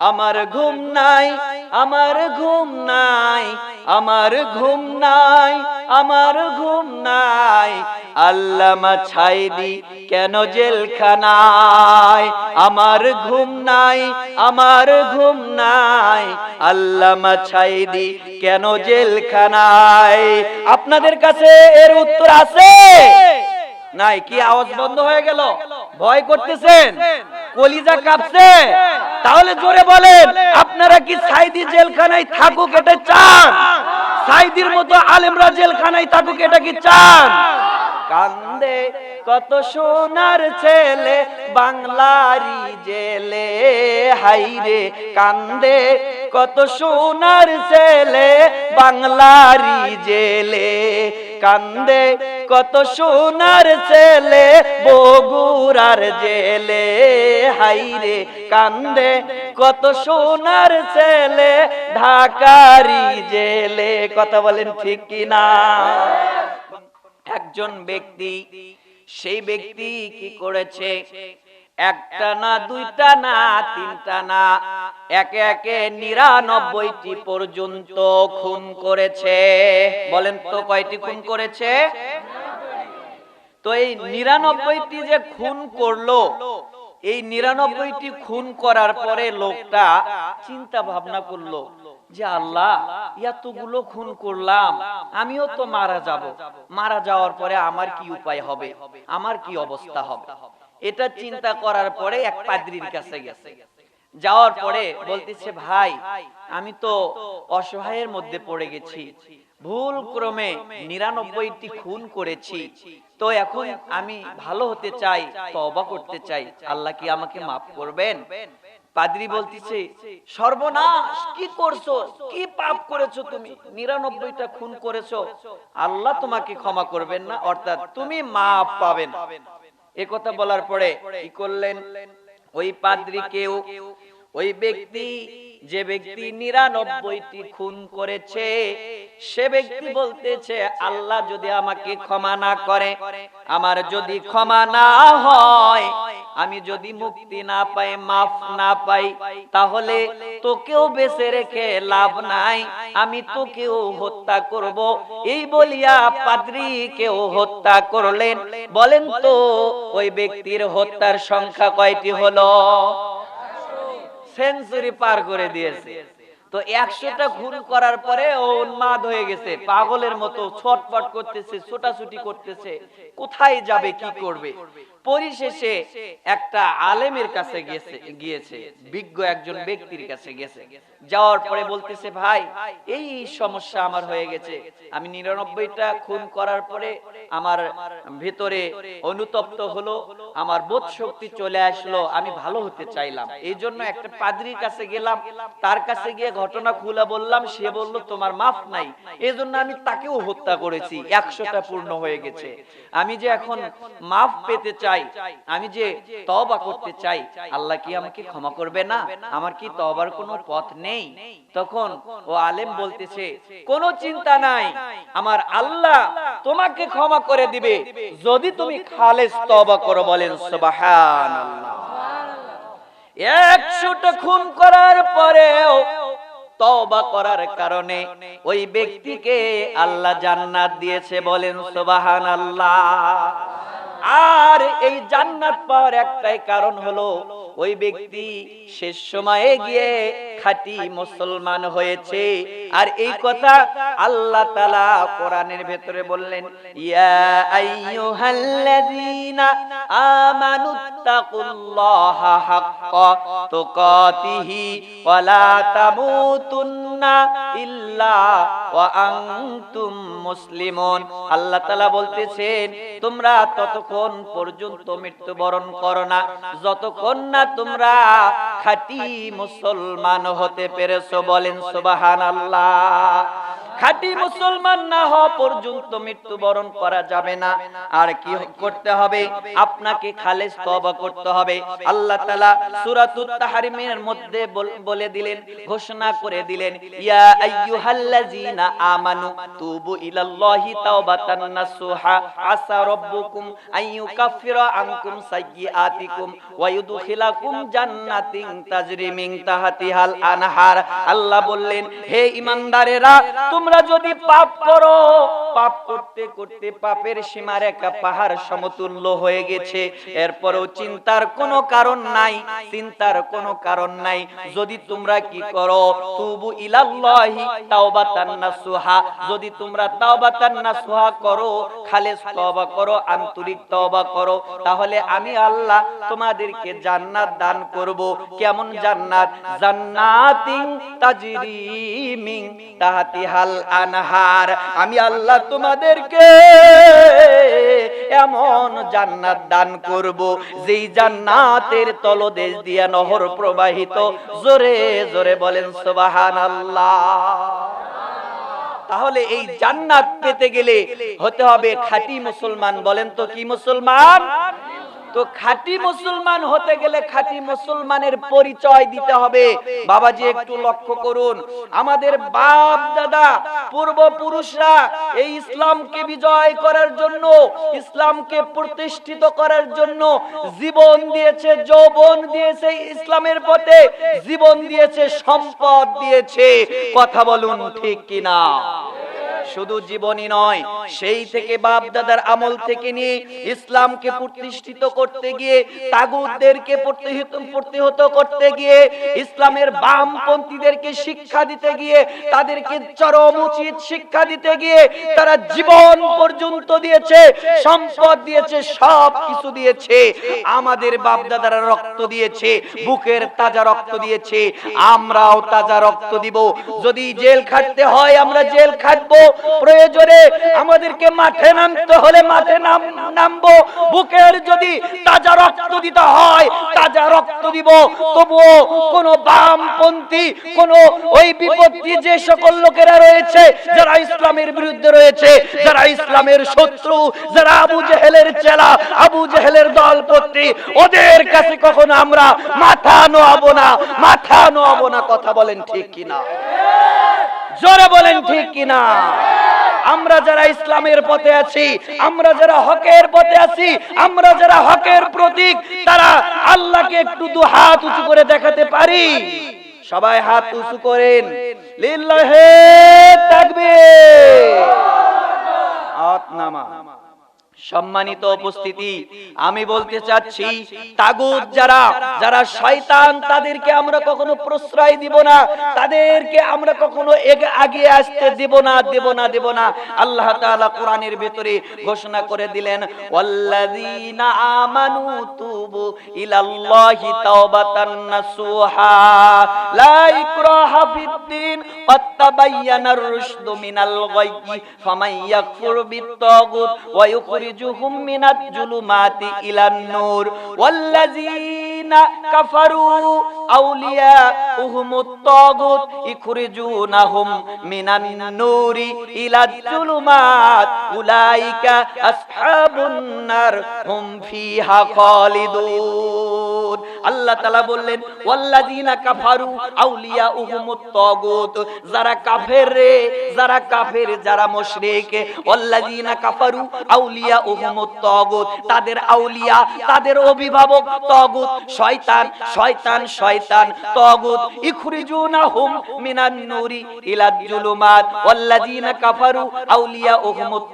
আমার ঘুম নাই, আমার ঘুম নাই, আমার ঘুম নাই, আমার ঘুম নাই। আল্লামা ছাইদি কেন জেলখানায়? আমার ঘুম নাই, আমার ঘুম নাই। আল্লামা ছাইদি কেন জেলখানায়? আপনাদের কাছে এর উত্তর আছে? নাই, কি আওয়াজ বন্ধ হয়ে গেল? ভয় করতেছেন? কলিজা কাঁপছে। তাহলে জোরে বলেন, আপনারা কি সাইদি জেলখানায় থাকুক এটা চান? সাইদির মতো আলেমরা জেলখানায় থাকুক এটা কি চান? কান্দে কত সোনার ছেলে বাংলারি জেলে, হাইরে কান্দে কত সোনার ছেলে বাংলারি জেলে। কান্দে, কত সোনার ছেলে, বগুড়ার জেলে। হাইরে কান্দে, কত সোনার ছেলে ঢাকারি জেলে। কথা বলেন ঠিক কিনা একজন ব্যক্তি, সেই ব্যক্তি কি করেছে? একটা না, দুইটা না, তিনটা না, একে একে নিরানব্বইটি পর্যন্ত খুন করেছে। বলেন তো কয়টি খুন করেছে? তো এই নিরানব্বইটি যে খুন করল, এই নিরানব্বইটি খুন করার পরে লোকটা চিন্তা ভাবনা করল যে, আল্লাহ, এতগুলো খুন করলাম, আমিও তো মারা যাব। মারা যাওয়ার পরে আমার কি উপায় হবে? আমার কি অবস্থা হবে? এটা চিন্তা করার পরে এক পাদ্রির কাছে গেছে। যাওয়ার পরে বলতেছে ভাই আমি তো অসহায়ের মধ্যে পড়ে গেছি। ভুল ক্রমে নিরানব্বইটি খুন করেছি। তো এখন আমি ভালো হতে চাই তবা করতে চাই। আল্লাহ কি আমাকে মাফ করবেন? পাদ্রি বলতেছে সর্বনাশ কি করছ? কি পাপ করেছ তুমি? নিরানব্বইটা খুন করেছ। আল্লাহ তোমাকে ক্ষমা করবেন না। অর্থাৎ তুমি মাপ পাবেন। কথা বলার পরে কি করলেন? ওই পাদ্রিকেও, ওই ব্যক্তি, যে ব্যক্তি নিরানব্বইটি খুন করেছে, সে ব্যক্তি বলতেছে, আল্লাহ যদি আমাকে ক্ষমা না করে, আমার যদি ক্ষমা না হয় আমি যদি মুক্তি না পাই, মাফ না পাই, তাহলে তোকেও বেঁচে রেখে লাভ নাই। আমি তোকেও হত্যা করব। এই বলিয়া পাদ্রি কেউ হত্যা করলেন। বলেন তো, ওই ব্যক্তির হত্যার সংখ্যা কয়টি হলো? সেঞ্চুরি পার করে দিয়েছে। তো একশোটা খুন করার পরে ও উন্মাদ হয়ে গেছে, পাগলের মতো ছটপট করতেছে, ছোটাছুটি করতেছে। কোথায় যাবে, কি করবে? পরিশেষে একটা আলেমের কাছে গেছে, গিয়েছে, বিজ্ঞ একজন ব্যক্তির কাছে গেছে। যাওয়ার পরে বলতেছে, ভাই, এই সমস্যা আমার হয়ে গেছে। আমি নিরানব্বইটা খুন করার পরে আমার ভেতরে অনুতপ্ত হলো, আমার বোধ শক্তি চলে আসলো, আমি ভালো হতে চাইলাম। এই জন্য একটা পাদ্রির কাছে গেলাম, তার কাছে গিয়ে ঘটনা খুলে বললাম, সে বলল, তোমার মাফ নাই। এই জন্য আমি তাকেও হত্যা করেছি। একশোটা পূর্ণ হয়ে গেছে। আমি যে এখন মাফ পেতে চাই, আমি যে তবা করতে চাই, আল্লাহ কি আমাকে ক্ষমা করবে না? আমার কি তবার কোনো পথ নেই? তখন ও আলেম বলতেছে, কোনো চিন্তা নাই। আমার আল্লাহ তোমাকে ক্ষমা করে দিবে। যদি তুমি খালেস তবা করো বলেন, সুবহানাল্লাহ। একশোটা খুন করার পরেও তওবা করার কারণে ওই ব্যক্তিকে আল্লাহ জান্নাত দিয়েছে বলেন, সুবহানাল্লাহ। আর এই জান্নাত পাওয়ার একটাই কারণ হলো, ওই ব্যক্তি শেষ সময়ে গিয়ে খাঁটি মুসলমান হয়েছে। আর এই কথা আল্লাহ তাআলা কোরআনের ভেতরে বললেন ইয়া আইয়ুহাল্লাযীনা আমানুত্তাকুল্লাহা হাক্কা তুকাতিহি ওয়া লা তামুতুন্না ইল্লা ওয়া আনতুম মুসলিমুন। আল্লাহ তাআলা বলতেছেন তোমরা ততক্ষণ পর্যন্ত মৃত্যুবরণ করো না। যতক্ষণ না তোমরা খাঁটি মুসলমান হতে পেরেছ বলেন সুবহানাল্লাহ। খাঁটি মুসলমান না হওয়া পর্যন্ত মৃত্যুবরণ করা যাবে না। আর কি করতে হবে? আপনাকে খালেস তওবা করতে হবে। আল্লাহ তাআলা সূরাতুত মধ্যে বলে দিলেন, ঘোষণা করে দিলেন তুবু আল্লাহ বললেন, হে ঈমানদারেরা তোমরা যদি পাপ করো, পাপ করতে করতে পাপের সীমা রেখা পাহাড় সমতুল্য হয়ে গেছে। এরপরেও চিন্তার কোনো কারণ নাই, চিন্তার কোনো কারণ নাই। যদি তোমরা কি করো, তুবু ইলাল্লাহি তাওবাতান নাসুহা। যদি তোমরা তাওবাতান নাসুহা করো, খালেস তওবা করো, আন্তরিক তওবা করো, তাহলে আমি আল্লাহ তোমাদেরকে জান্নাত দান করব। কেমন জান্নাত? জান্নাতিন তাজরি মিন তাহতিহাল আনহার। আমি আল্লাহ তোমাদেরকে এমন জান্নাত দান করব, যেই জান্নাতের তলদেশ দিয়া নহর প্রবাহিত। জোরে জোরে বলেন, সুবহানাল্লাহ। তাহলে এই জান্নাত পেতে গেলে হতে হবে খাঁটি মুসলমান। বলেন তো, কি মুসলমান? তো খাঁটি মুসলমান হতে গেলে খাঁটি মুসলমানের পরিচয় দিতে হবে। বাবাজি, একটু লক্ষ্য করুন। আমাদের বাপ, দাদা, পূর্বপুরুষরা এই ইসলামকে বিজয় করার জন্য, ইসলামকে প্রতিষ্ঠিত করার জন্য জীবন দিয়েছে, যৌবন দিয়েছে, ইসলামের পথে জীবন দিয়েছে, সম্পদ দিয়েছে। কথা বলুন ঠিক কিনা? শুধু জীবনই নয়, সেই থেকে বাপ দাদার আমল থেকে নিয়ে ইসলামকে প্রতিষ্ঠিত করতে গিয়ে, তাগুতদেরকে প্রতিহিত, প্রতিহত করতে গিয়ে, ইসলামের বামপন্থীদেরকে শিক্ষা দিতে গিয়ে, তাদেরকে চরম উচিত শিক্ষা দিতে গিয়ে, তারা জীবন পর্যন্ত দিয়েছে, সম্পদ দিয়েছে, সব কিছু দিয়েছে, আমাদের বাপ দাদারা রক্ত দিয়েছে, বুকের তাজা রক্ত দিয়েছে, আমরাও তাজা রক্ত দিব, যদি জেল খাটতে হয়, আমরা জেল খাটবো প্রয়োজনে আমাদেরকে মাঠে নামতে হলে মাঠে নাম নামবো। বুকের যদি তাজা রক্ত দিতে হয়, তাজা রক্ত দিব। তবুও কোন বামপন্থী, কোন ওই বিপত্তি যে সকল লোকেরা রয়েছে, যারা ইসলামের বিরুদ্ধে রয়েছে, যারা ইসলামের শত্রু, যারা আবু জেহেলের চেলা, আবু জেহেলের দলপত্রী, ওদের কাছে কখনো আমরা মাথা নোয়াবো না। মাথা নোয়াবো না, কথা বলেন ঠিক কিনা? জোরে বলেন ঠিক কিনা? আমরা যারা ইসলামের পথে আছি, আমরা যারা হকের পথে আছি, আমরা যারা হকের প্রতীক, তারা আল্লাহকে একটু দু হাত উঁচু করে দেখাতে পারি। সবাই হাত উঁচু করেন। লিল্লাহে তাকবীর। হাত নামা। সম্মানিত উপস্থিতি আমি বলতে চাচ্ছি তাগুত যারা যারা শয়তান তাদেরকে আমরা কখনো প্রশ্রয় দিব না তাদেরকে আমরা কখনো আগিয়ে আসতে দেব না দেব না দেব না আল্লাহ তাআলা কোরআনের ভিতরে ঘোষণা করে দিলেন ওয়াল্লাযীনা আমানু তুবু ইলাল্লাহি তাওবাতান নাসুহা। লা ইকরাহা ফিদ্দিন ক্বাদ রুশদু মিনাল গায়্যি ফামান ইয়াকফুর বিত ওয়া ويخرجهم من الظلمات إلى النور والذين كفروا أولياؤهم الطاغوت يخرجونهم من النور إلى الظلمات أولئك أصحاب النار هم فيها خالدون আল্লাহ তালা বললেন, ওয়াল্লাযীনা কাফারু আউলিয়াউহুমুত তাগুত। যারা কাফের রে, যারা কাফের, যারা মুশরিক, ওয়াল্লাযীনা কাফারু তাগুত। তাদের আউলিয়া, তাদের অভিভাবক তাগুত। শয়তান শয়তান শয়তান তাগুত। ইখরিজুনাহুম মিনান নূরি ইলা ওয়াল্লাযীনা কাফারু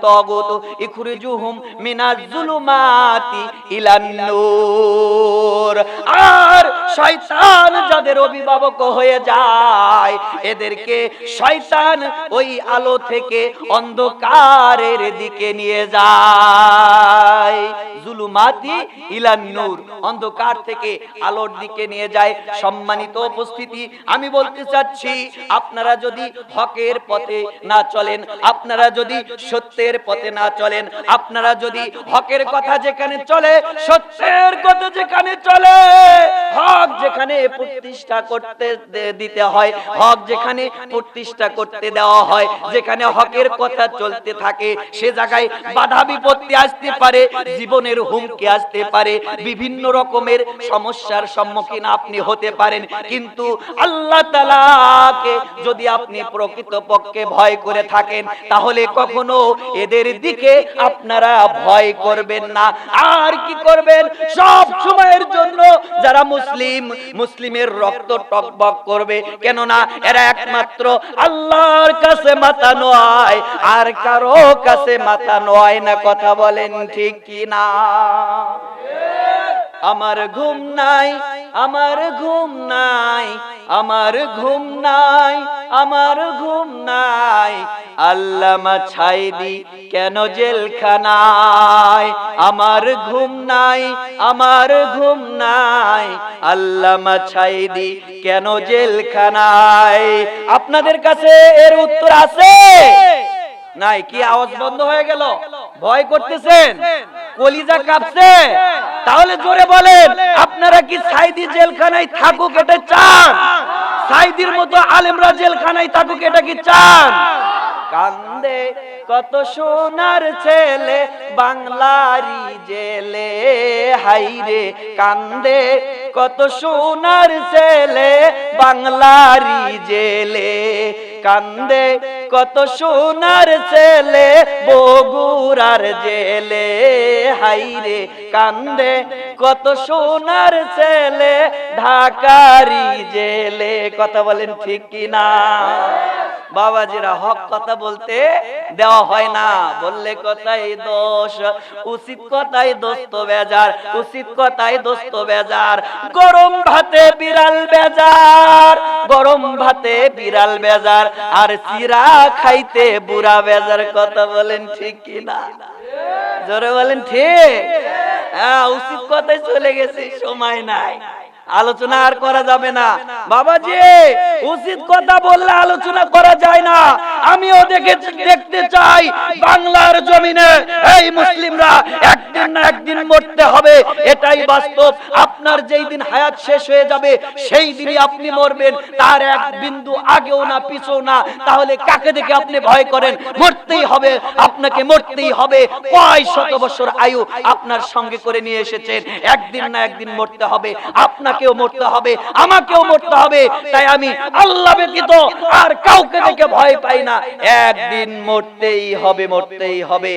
তাগুত। ইখরিজুহুম মিনাজ যুলুমাতি ইলান নূর। আর শয়তান যাদের অভিভাবক হয়ে যায়, এদেরকে শয়তান ওই আলো থেকে অন্ধকারের দিকে নিয়ে যায়। জুলুমাতি ইলান নূর। অন্ধকার থেকে আলোর দিকে নিয়ে যায় সম্মানিত উপস্থিতি। আমি বলতে চাচ্ছি, আপনারা যদি হকের পথে না চলেন, আপনারা যদি সত্যের পথে না চলেন, আপনারা যদি হকের কথা যেখানে চলে, সত্যের কথা যেখানে চলে, হক যেখানে প্রতিষ্ঠা করতে দিতে হয়, হক যেখানে প্রতিষ্ঠা করতে দেওয়া হয়, যেখানে হকের কথা চলতে থাকে, সে জায়গায় বাধা বিপত্তি আসতে পারে জীবনের হুমকি আসতে পারে? বিভিন্ন রকমের সমস্যার সম্মুখীন আপনি হতে পারেন। কিন্তু আল্লাহ তালাকে যদি আপনি প্রকৃত পক্ষে ভয় করে থাকেন, তাহলে কখনো এদের দিকে আপনারা ভয় করবেন না। আর কি করবেন? সব সময়ের জন্য যারা মুসলিম, মুসলিমের রক্ত টকবক করবে। কেননা এরা একমাত্র আল্লাহর কাছে মাথা নয় আর কারও কাছে মাথা নয় না, কথা বলেন ঠিক কি না আমার ঘুম নাই, আমার ঘুম নাই, আমার ঘুম নাই, আমার ঘুম নাই। আল্লামা ছাইদি কেন জেলখানায়? আমার ঘুম নাই, আমার ঘুম নাই। আল্লামা ছাইদি কেন জেলখানায়? আপনাদের কাছে এর উত্তর আছে? নাই, কি আওয়াজ বন্ধ হয়ে গেল? ভয় করতেছেন, কলিজা কাঁপছে। তাহলে জোরে বলেন, আপনারা কি সাইদি জেলখানায় থাকুক এটা চান? সাইদির মতো আলেমরা জেলখানায় থাকুক এটা কি চান? কত সোনার ছেলে বাংলারি জেলে। হাইরে কান্দে, কত সোনার ছেলে বাংলারি জেলে। কান্দে, কত সোনার ছেলে বগুড়ার জেলে। হাইরে কান্দে, কত সোনার ছেলে ঢাকারি জেলে। কথা বলেন ঠিক কি না বাবাজিরা হক কথা বলতে দেওয়া হয় না। বললে কথাই দোষ, উচিত কথাই দোস্ত বেজার, উচিত কথাই দোস্ত বেজার। গরম ভাতে বিড়াল বেজার, গরম ভাতে বিড়াল বেজার। আর চিরা খাইতে বুড়া বেজার কথা বলেন ঠিক কি না জোরে বলেন ঠিক? হ্যাঁ উচিত কথাই চলে গেছে, সময় নাই। আলোচনা আর করা যাবে না। বাবাজি উচিত কথা বললে আলোচনা করা যায় না। আমিও দেখে দেখতে চাই বাংলার জমিনে এই মুসলিমরা একদিন না একদিন মরতে হবে। এটাই বাস্তব। আপনার যেই দিন হায়াত শেষ হয়ে যাবে সেই দিনই আপনি মরবেন। তার এক বিন্দু আগেও না পিছও না। তাহলে কাকে দেখে আপনি ভয় করেন? মরতেই হবে। আপনাকে মরতেই হবে। কয় শত বছর আয়ু আপনার সঙ্গে করে নিয়ে এসেছেন? একদিন না একদিন মরতে হবে। আপনাকেও মরতে হবে, আমাকেও মরতে হবে। তাই আমি আল্লাহ ব্যতীত আর কাউকে দেখে ভয় পাই না। একদিন মরতেই হবে মরতেই হবে।